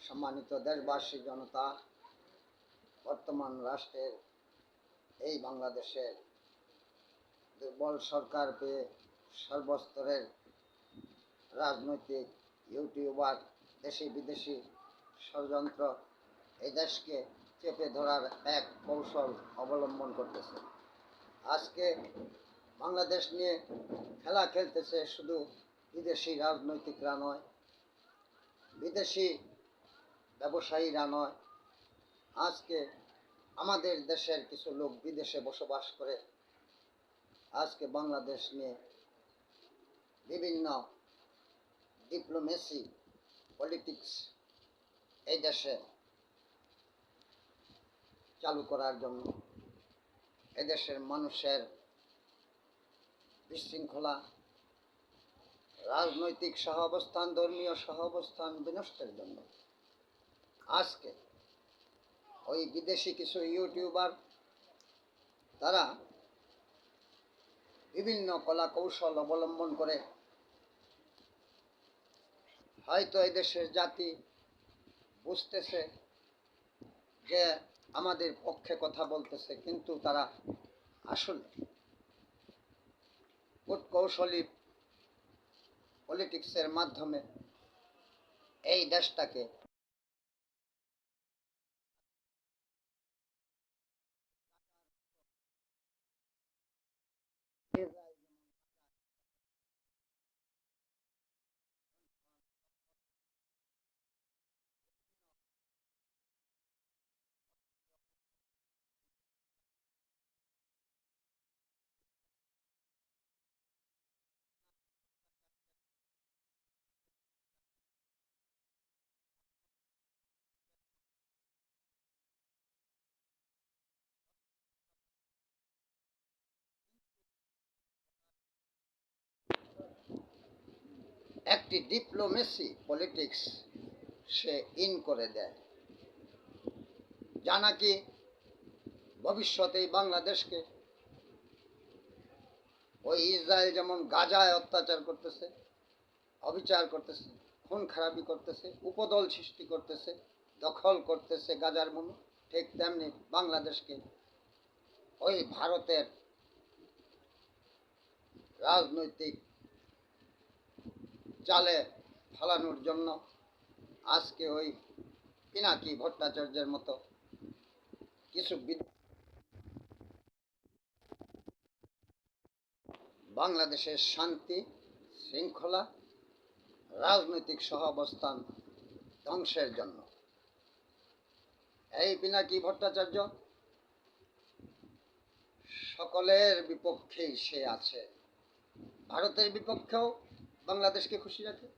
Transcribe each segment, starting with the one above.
সম্মানিত দেশবাসী, জনতা, বর্তমান রাষ্ট্রের এই বাংলাদেশের দুর্বল সরকার পেয়ে সর্বস্তরের রাজনৈতিক ইউটিউবার, দেশি বিদেশি ষড়যন্ত্র এই দেশকে চেপে ধরার এক কৌশল অবলম্বন করতেছে। আজকে বাংলাদেশ নিয়ে খেলা খেলতেছে শুধু বিদেশি রাজনৈতিকরা নয়, বিদেশি ব্যবসায়ীরা নয়। আজকে আমাদের দেশের কিছু লোক বিদেশে বসবাস করে। আজকে বাংলাদেশ নিয়ে বিভিন্ন ডিপ্লোমেসি পলিটিক্স এই দেশে চালু করার জন্য এদেশের মানুষের বিশৃঙ্খলা রাজনৈতিক সহাবস্থান, ধর্মীয় সহাবস্থান বিনষ্টের জন্য। আজকে ওই বিদেশি কিছু ইউটিউবার, তারা বিভিন্ন কলা কৌশল অবলম্বন করে হয়তো এই দেশের জাতি বুঝতেছে যে আমাদের পক্ষে কথা বলতেছে, কিন্তু তারা আসলে কৌশলী পলিটিক্সের মাধ্যমে এই দেশটাকে একটি ডিপ্লোমেসি পলিটিক্স সে ইন করে দেয়। যা নাকি ভবিষ্যতে বাংলাদেশকে? ওই ইসরায়েল যেমন গাজায় অত্যাচার করতেছে, অবিচার করতেছে, খুন খারাপি করতেছে, উপদল সৃষ্টি করতেছে, দখল করতেছে গাজার মনু ঠিক তেমনি বাংলাদেশকে। ওই ভারতের রাজনৈতিক জালে ফালানোর জন্য আজকে ওই পিনাকি ভট্টাচার্যের মতো কিছু বাংলাদেশের শান্তি, শৃঙ্খলা, রাজনৈতিক সহাবস্থান ধ্বংসের জন্য। এই পিনাকি ভট্টাচার্য সকলের বিপক্ষেই সে আছে। ভারতের বিপক্ষেও বাংলাদেশকে খুশি রাখে।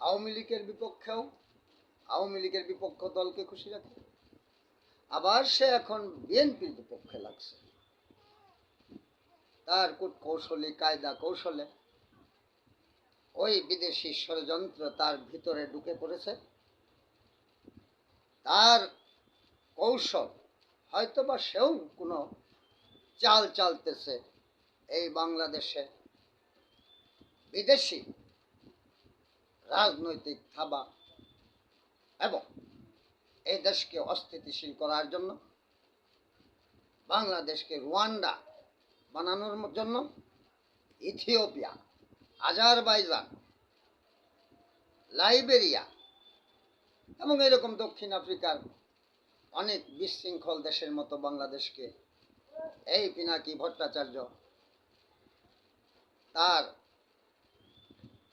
আওয়ামী লীগের বিপক্ষেও আওয়ামী লীগের বিপক্ষ দলকে খুশি রাখে। আবার সে এখন বিএনপির বিপক্ষে লাগছে। তার কূট কৌশলী কায়দা কৌশলে ওই বিদেশি ষড়যন্ত্র তার ভিতরে ঢুকে পড়েছে। তার কৌশল হয়তো বা সেও কোনো চাল চালতেছে এই বাংলাদেশে। বিদেশি রাজনৈতিক থাবা এবং এই দেশকে অস্থিতিশীল করার জন্য, বাংলাদেশকে রুয়ান্ডা বানানোর জন্য ইথিওপিয়া, আজারবাইজান, লাইবেরিয়া এবং এরকম দক্ষিণ আফ্রিকার অনেক বিশৃঙ্খল দেশের মতো বাংলাদেশকে এই পিনাকি ভট্টাচার্য তার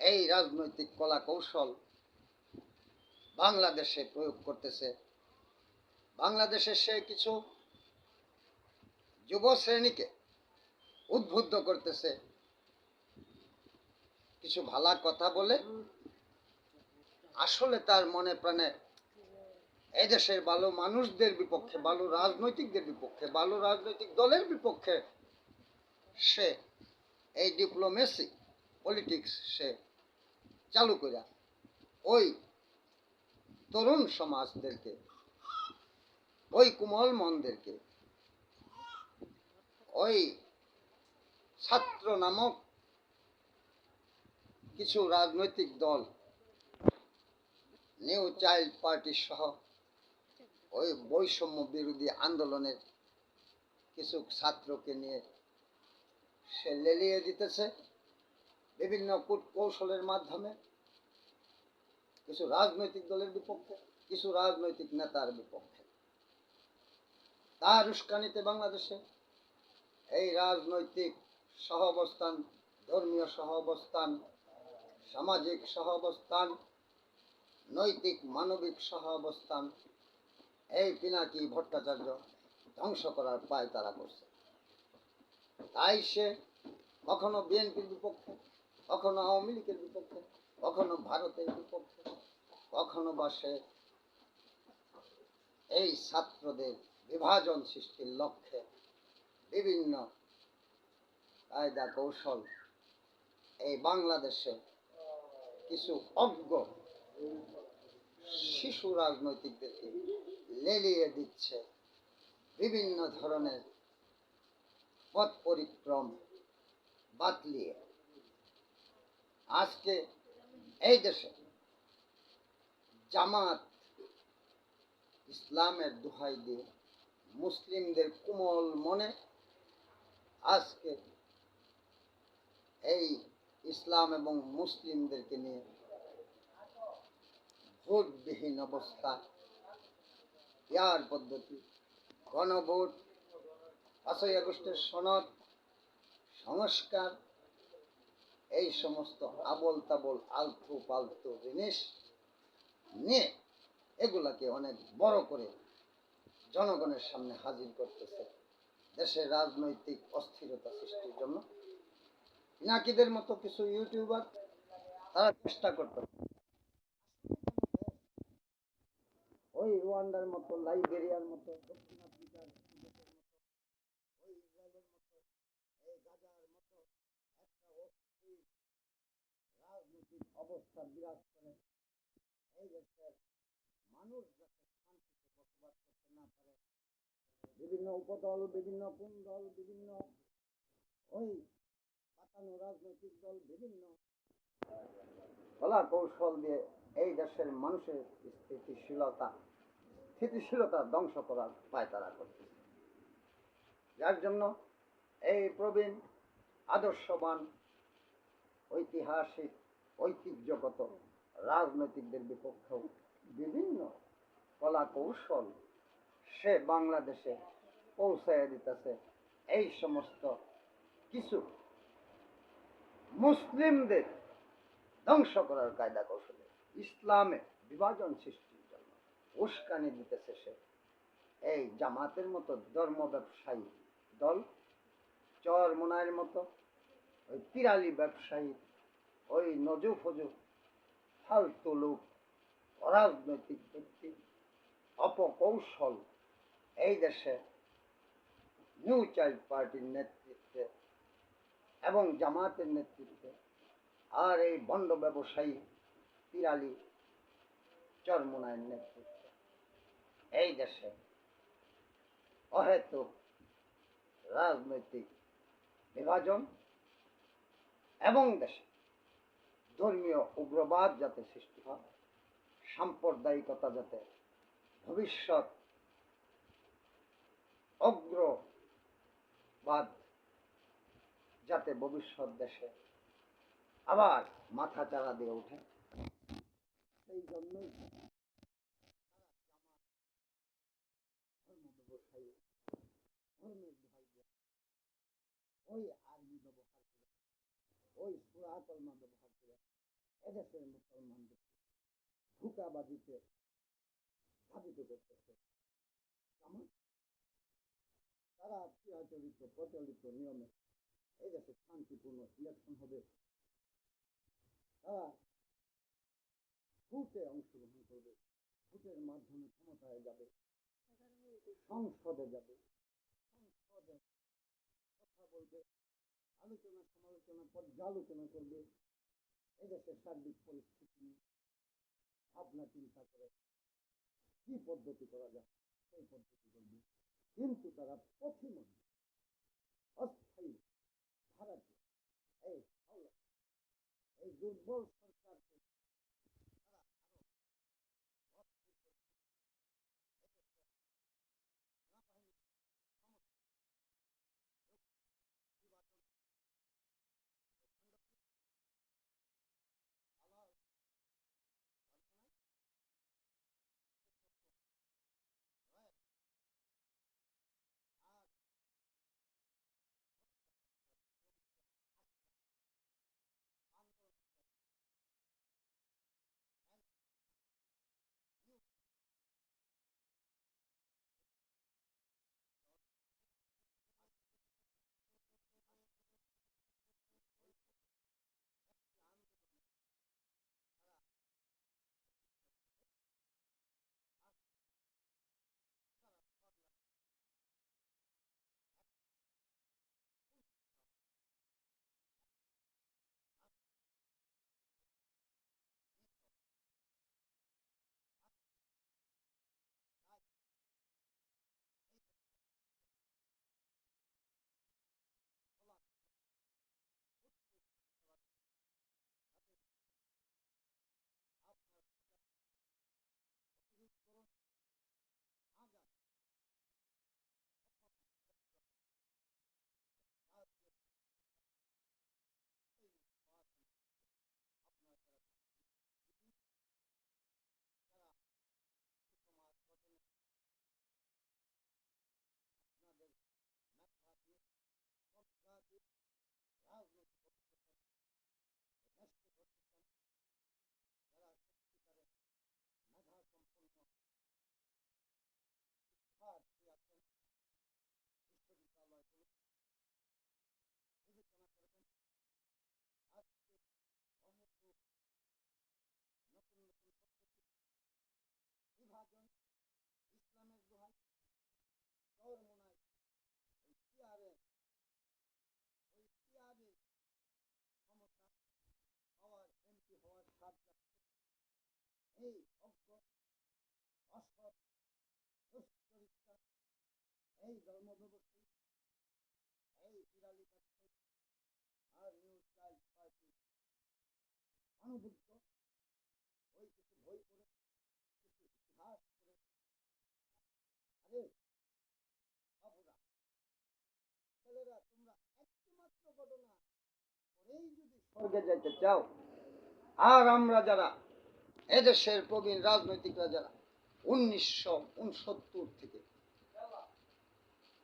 এই রাজনৈতিক কলা কৌশল বাংলাদেশে প্রয়োগ করতেছে। বাংলাদেশের সে কিছু যুব শ্রেণীকে উদ্বুদ্ধ করতেছে। কিছু ভালা কথা বলে আসলে তার মনে প্রাণে এই দেশের ভালো মানুষদের বিপক্ষে, ভালো রাজনৈতিকদের বিপক্ষে, ভালো রাজনৈতিক দলের বিপক্ষে সে এই ডিপ্লোমেসি পলিটিক্স সে চালু করে ওই তরুণ সমাজদেরকে, ওই কুমল মনদেরকে, ওই ছাত্র নামক কিছু রাজনৈতিক দল নিউ চাইল্ড পার্টি সহ ওই বৈষম্য বিরোধী আন্দোলনের কিছু ছাত্রকে নিয়ে সে লেলিয়ে দিতেছে। বিভিন্ন কৌশলের মাধ্যমে কিছু রাজনৈতিক দলের বিপক্ষে, কিছু রাজনৈতিক নেতার বিপক্ষে। তার উস্কানিতে বাংলাদেশে এই রাজনৈতিক সহাবস্থান, ধর্মীয় সহাবস্থান, সামাজিক সহাবস্থান, নৈতিক, মানবিক সহাবস্থান, এই পিনাকি ভট্টাচার্য ধ্বংস করার পায় তারা করছে। তাই সে কখনো বিএনপির বিপক্ষে কখনো আওয়ামী লীগের বিপক্ষে, কখনো ভারতের বিপক্ষে, কখনো বা সে এই ছাত্রদের বিভাজন সৃষ্টির লক্ষ্যে বিভিন্ন কায়দা কৌশল এই বাংলাদেশে কিছু অজ্ঞ শিশু রাজনৈতিকদেরকে লেলিয়ে দিচ্ছে। বিভিন্ন ধরনের পথ পরিক্রম বাতলিয়ে আজকে এই দেশে জামাত ইসলামের দোহাই দিয়ে মুসলিমদের কোমল মনে আজকে এই ইসলাম এবং মুসলিমদেরকে নিয়ে ভোটবিহীন অবস্থা, ইয়ার পদ্ধতি, গণভোট, পাঁচই আগস্টের সনদ, সংস্কার এই সমস্ত আবল তাবল আলতু পালতু জিনিস নিয়ে এগুলাকে অনেক বড় করে জনগণের সামনে হাজির করতেছে। দেশের রাজনৈতিক অস্থিরতা সৃষ্টির জন্য। নাকিদের মতো কিছু ইউটিউবার তারা চেষ্টা করতেছে ওই রুয়ান্ডার মতো, লাইবেরিয়ার মতো, দক্ষিণ আফ্রিকার দেশের মতো ওই ইসরায়েলের মতো এই গাজার মতো একটা অস্থির রাজনৈতিক অবস্থা বিরাজ করে। এই দেশের মানুষ যাতে শান্তিতে বসবাস করতে না পারে, বিভিন্ন উপদল, বিভিন্ন কোন দল বিভিন্ন ওই পাতানো রাজনৈতিক দল, বিভিন্ন কলা কৌশল দিয়ে এই দেশের মানুষের স্থিতিশীলতা স্থিতিশীলতা ধ্বংস করার পায়তারা করতেছে যার জন্য এই প্রবীণ, আদর্শবান, ঐতিহাসিক ঐতিহ্যগত রাজনৈতিকদের বিপক্ষেও বিভিন্ন কলা কৌশল সে বাংলাদেশে পৌঁছায় দিতেছে। এই সমস্ত কিছু মুসলিমদের ধ্বংস করার কায়দা কৌশলে ইসলামে বিভাজন সৃষ্টির জন্য উস্কানি দিতেছে সে। এই জামাতের মতো ধর্ম ব্যবসায়ী দল চর মোনায়ের মতো ওই পিরালি ব্যবসায়ী ওই নজু ফজু, ফালতু লোক, অরাজনৈতিক ব্যক্তি, অপকৌশল। এই দেশে নিউ চাইল্ড পার্টির নেতৃত্বে এবং জামাতের নেতৃত্বে আর এই বন্ড ব্যবসায়ী পিরালি চরমোনায়ের নেতৃত্বে। এই দেশে অহেতুক রাজনৈতিক বিভাজন এবং দেশে ধর্মীয় উগ্রবাদ যাতে সৃষ্টি হয়, সাম্প্রদায়িকতা যাতে ভবিষ্যৎ অগ্রবাদ যাতে ভবিষ্যৎ দেশে আবার মাথা চারা দিয়ে ওঠে। সেই জন্যই ওই মুসলমানদের ধোকাবাজিতে ধাবিত করতেছে তারা চিরাচরিত প্রচলিত নিয়মে শান্তিপূর্ণ ইলেকশন হবে তারা ভোটে অংশগ্রহণ করবে ভোটের মাধ্যমে ক্ষমতায় যাবে সংসদে যাবে সংসদে কথা বলবে আলোচনা সমালোচনা পর্যালোচনা করবে। এদেশের সার্বিক পরিস্থিতি ভাবনা চিন্তা করে কি পদ্ধতি করা যায়, সেই পদ্ধতি করবে। কিন্তু তারা পথিমধ্যে অস্থায়ী ভারতীয়, এই এই দুর্বল বিভাজন ইসলামের দোহাই চরমোনায় ওই পিয়ারে ওই পিয়ারে ক্ষমতা হওয়ার এমপি হওয়ার স্বাদ এই অজ্ঞ অসৎ দুশ্চরিত্রা এই ধর্ম ব্যবস্থা এই বিড়ালি ব্যবসায়ী আর নিউ চাইল্ড পার্টি অনুবুদ্ধ ওই কিছু বই পড়ে কিছু ইতিহাস পড়ে আরে বাবুরা ছেলেরা তোমরা একটি মাত্র ঘটনা পরেই যদি স্বর্গে যাইতে চাও? আর আমরা যারা এদেশের প্রবীণ রাজনৈতিকরা যারা উনিশশো উনসত্তর থেকে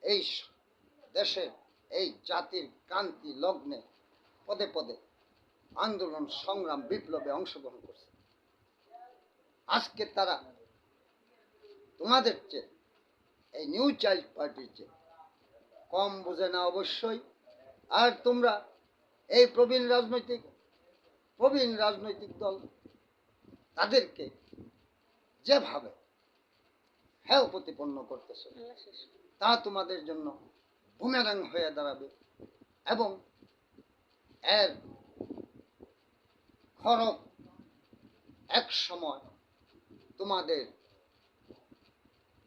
এই দেশের এই জাতির ক্রান্তি লগ্নে পদে পদে আন্দোলন, সংগ্রাম, বিপ্লবে অংশগ্রহণ করছে। আজকে তারা তোমাদের চেয়ে, এই নিউ চাইল্ড পার্টির চেয়ে কম বোঝে না অবশ্যই। আর তোমরা এই প্রবীণ রাজনৈতিক প্রবীণ রাজনৈতিক দল তাদেরকে যেভাবে হ্যাঁ প্রতিপন্ন করতেছে, তা তোমাদের জন্য বুমেরাং হয়ে দাঁড়াবে এবং এর খরচ এক সময় তোমাদের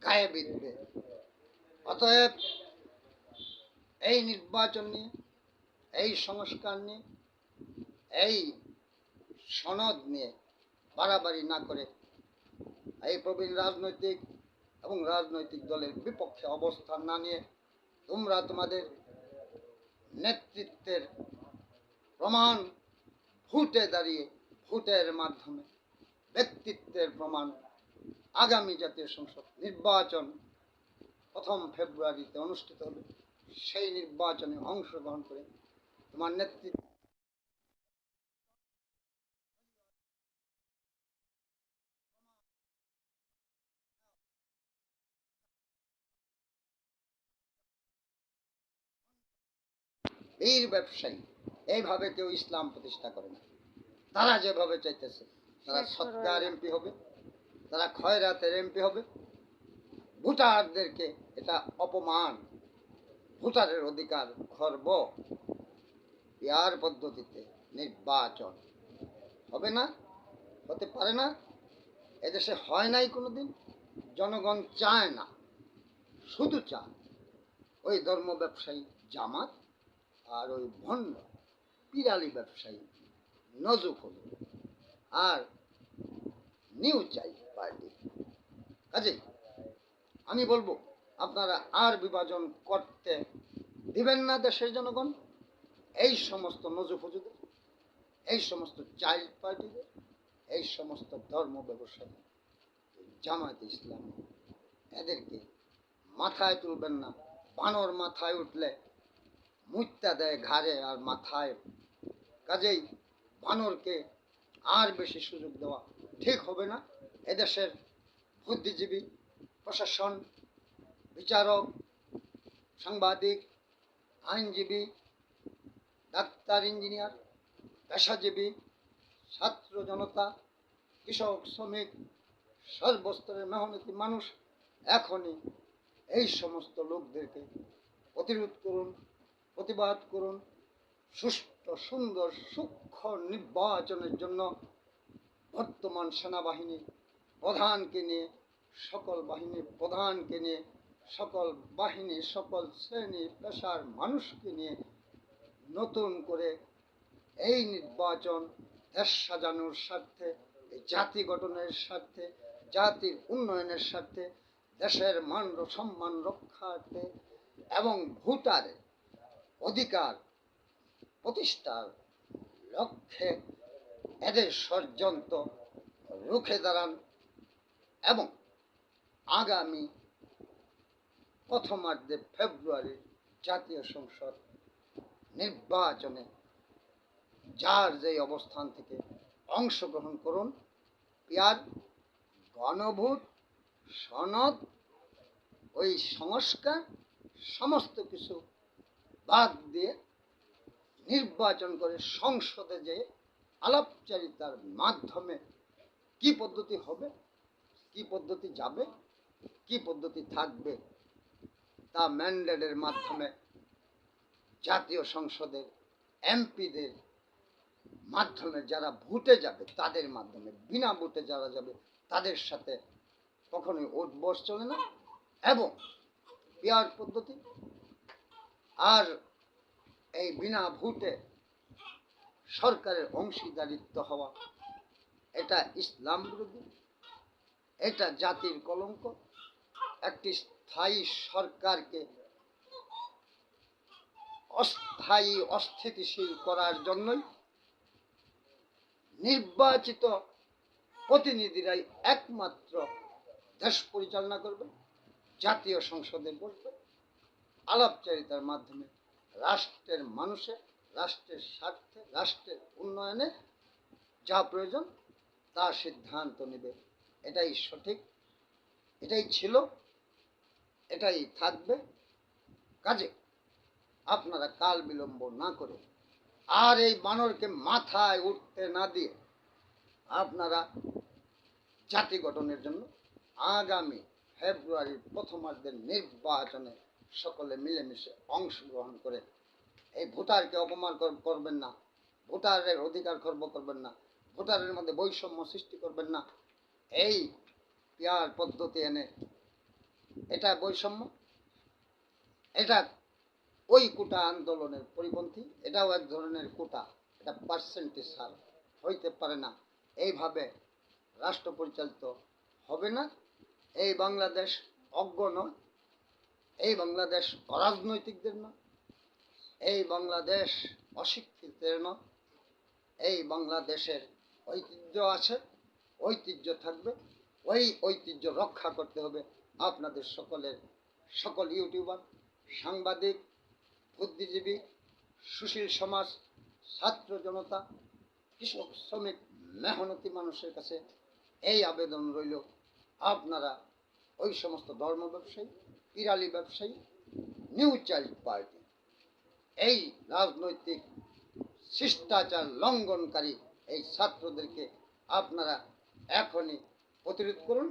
গায়ে বিঁধবে। অতএব এই নির্বাচন নিয়ে এই সংস্কার নিয়ে, এই সনদ নিয়ে বাড়াবাড়ি না করে এই প্রবীণ রাজনৈতিক এবং রাজনৈতিক দলের বিপক্ষে অবস্থান না নিয়ে তোমরা তোমাদের নেতৃত্বের প্রমাণ ভোটে দাঁড়িয়ে ভোটের মাধ্যমে ব্যক্তিত্বের প্রমাণ আগামী জাতীয় সংসদ নির্বাচন প্রথম ফেব্রুয়ারিতে অনুষ্ঠিত হবে। সেই নির্বাচনে অংশগ্রহণ করে তোমার নেতৃত্ব বীর ব্যবসায়ী। এইভাবে কেউ ইসলাম প্রতিষ্ঠা করে না। তারা যেভাবে চাইতেছে তারা সৎকার এমপি হবে তারা খয়রাতের এমপি হবে। ভোটারদেরকে এটা অপমান ভোটারের অধিকার খর্ব। ইয়ার পদ্ধতিতে নির্বাচন। হবে না? হতে পারে না? এদেশে হয় নাই কোনো দিন জনগণ চায় না। শুধু চায়। ওই ধর্ম ব্যবসায়ী জামাত আর ওই ভণ্ড পিরালি ব্যবসায়ী নজুক হলো আর নিউ চাই পার্টি। কাজে আমি বলব, আপনারা আর বিভাজন করতে দিবেন না দেশের জনগণ। এই সমস্ত নজুফজুদের এই সমস্ত চাইল্ড পার্টিদের, এই সমস্ত ধর্ম ব্যবসায়ী জামায়াত ইসলাম, এদেরকে মাথায় তুলবেন না, বানর মাথায় উঠলে মুত্যা দেয় ঘাড়ে আর মাথায়। কাজেই বানরকে আর বেশি সুযোগ দেওয়া ঠিক হবে না। এদেশের বুদ্ধিজীবী, প্রশাসন, বিচারক, সাংবাদিক, আইনজীবী ডাক্তার, ইঞ্জিনিয়ার, পেশাজীবী, ছাত্র জনতা, কৃষক, শ্রমিক, সর্বস্তরের মেহনতি মানুষ এখনই এই সমস্ত লোকদেরকে প্রতিরোধ করুন, প্রতিবাদ করুন, সুষ্ঠু, সুন্দর, সূক্ষ্ম নির্বাচনের জন্য বর্তমান সেনাবাহিনী প্রধানকে নিয়ে, সকল বাহিনীর প্রধানকে নিয়ে, সকল বাহিনী সকল শ্রেণি, পেশার মানুষকে নিয়ে নতুন করে এই নির্বাচন দেশ সাজানোর স্বার্থে জাতি গঠনের স্বার্থে, জাতির উন্নয়নের স্বার্থে, দেশের মান সম্মান রক্ষার্থে এবং ভোটারের অধিকার প্রতিষ্ঠার লক্ষ্যে এদের ষড়যন্ত্র রুখে দাঁড়ান এবং আগামী প্রথমার্ধে ফেব্রুয়ারির জাতীয় সংসদ নির্বাচনে যার যেই অবস্থান থেকে অংশগ্রহণ করুন, পিয়ার, গণভোট, সনদ, ওই সংস্কার, সমস্ত কিছু বাদ দিয়ে নির্বাচন করে সংসদে যে আলাপচারিতার মাধ্যমে কি পদ্ধতি হবে, কি পদ্ধতি যাবে, কি পদ্ধতি থাকবে, তা ম্যান্ডেটের মাধ্যমে জাতীয় সংসদের এমপিদের মাধ্যমে যারা ভোটে যাবে, তাদের মাধ্যমে, বিনা ভোটে যারা যাবে, তাদের সাথে কখনোই ওট বস চলে না। এবং পেয়ার পদ্ধতি আর এই বিনা ভোটে সরকারের অংশীদারিত্ব হওয়া, এটা ইসলাম বিরোধী, এটা জাতির কলঙ্ক। একটি স্থায়ী সরকারকে অস্থায়ী অস্থিতিশীল করার জন্যই নির্বাচিত প্রতিনিধিরাই একমাত্র দেশ পরিচালনা করবে, জাতীয় সংসদে বসবে আলাপচারিতার মাধ্যমে রাষ্ট্রের মানুষের, রাষ্ট্রের স্বার্থে, রাষ্ট্রের উন্নয়নে যা প্রয়োজন তা সিদ্ধান্ত নেবে। এটাই সঠিক, এটাই ছিল, এটাই থাকবে। কাজে আপনারা কাল বিলম্ব না করে আর এই বানরকে মাথায় উঠতে না দিয়ে আপনারা জাতি গঠনের জন্য আগামী ফেব্রুয়ারির প্রথমার্ধের নির্বাচনে সকলে মিলেমিশে অংশগ্রহণ করে এই ভোটারকে অপমান করবেন না, ভোটারের অধিকার খর্ব করবেন না, ভোটারের মধ্যে বৈষম্য সৃষ্টি করবেন না। এই পিয়ার পদ্ধতি এনে এটা বৈষম্য, এটা ওই কোটা আন্দোলনের পরিপন্থী, এটাও এক ধরনের কোটা, এটা পার্সেন্টেজ হার, হইতে পারে না। এইভাবে রাষ্ট্র পরিচালিত হবে না। এই বাংলাদেশ অজ্ঞ নয়, এই বাংলাদেশ অরাজনৈতিকদের নয়, এই বাংলাদেশ অশিক্ষিতের নয়, এই বাংলাদেশের ঐতিহ্য আছে, ঐতিহ্য থাকবে, ওই ঐতিহ্য রক্ষা করতে হবে আপনাদের সকলের, সকল ইউটিউবার, সাংবাদিক বুদ্ধিজীবী, সুশীল সমাজ, ছাত্র জনতা, কৃষক, শ্রমিক, মেহনতি মানুষের কাছে এই আবেদন রইল, আপনারা ওই সমস্ত ধর্ম ব্যবসায়ী, পিরালি ব্যবসায়ী, নিউ চাইল্ড পার্টি, এই রাজনৈতিক শিষ্টাচার লঙ্ঘনকারী এই ছাত্রদেরকে আপনারা এখনই প্রতিরোধ করুন,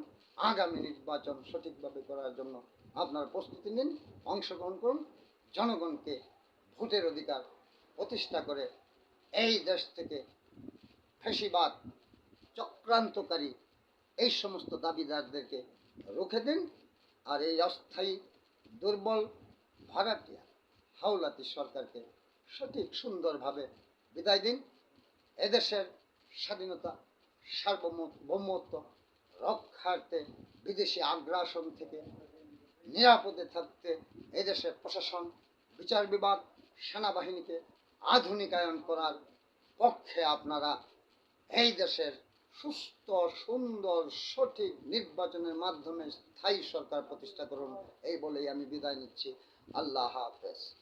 আগামী নির্বাচন সঠিকভাবে করার জন্য আপনারা প্রস্তুতি নিন, অংশগ্রহণ করুন জনগণকে ভোটের অধিকার প্রতিষ্ঠা করে এই দেশ থেকে ফেসিবাদ চক্রান্তকারী এই সমস্ত দাবিদারদেরকে রুখে দিন আর এই অস্থায়ী দুর্বল ভাড়াটিয়া হাওলাতি সরকারকে সঠিক সুন্দরভাবে বিদায় দিন। এদেশের স্বাধীনতা সার্বভৌমত্ব রক্ষার্থে বিদেশি আগ্রাসন থেকে নিরাপদে থাকতে এদেশের প্রশাসন, বিচার বিভাগ, সেনাবাহিনীকে আধুনিকায়ন করার পক্ষে আপনারা এই দেশের সুস্থ, সুন্দর, সঠিক নির্বাচনের মাধ্যমে স্থায়ী সরকার প্রতিষ্ঠা করুন। এই বলেই আমি বিদায় নিচ্ছি। আল্লাহ হাফেজ।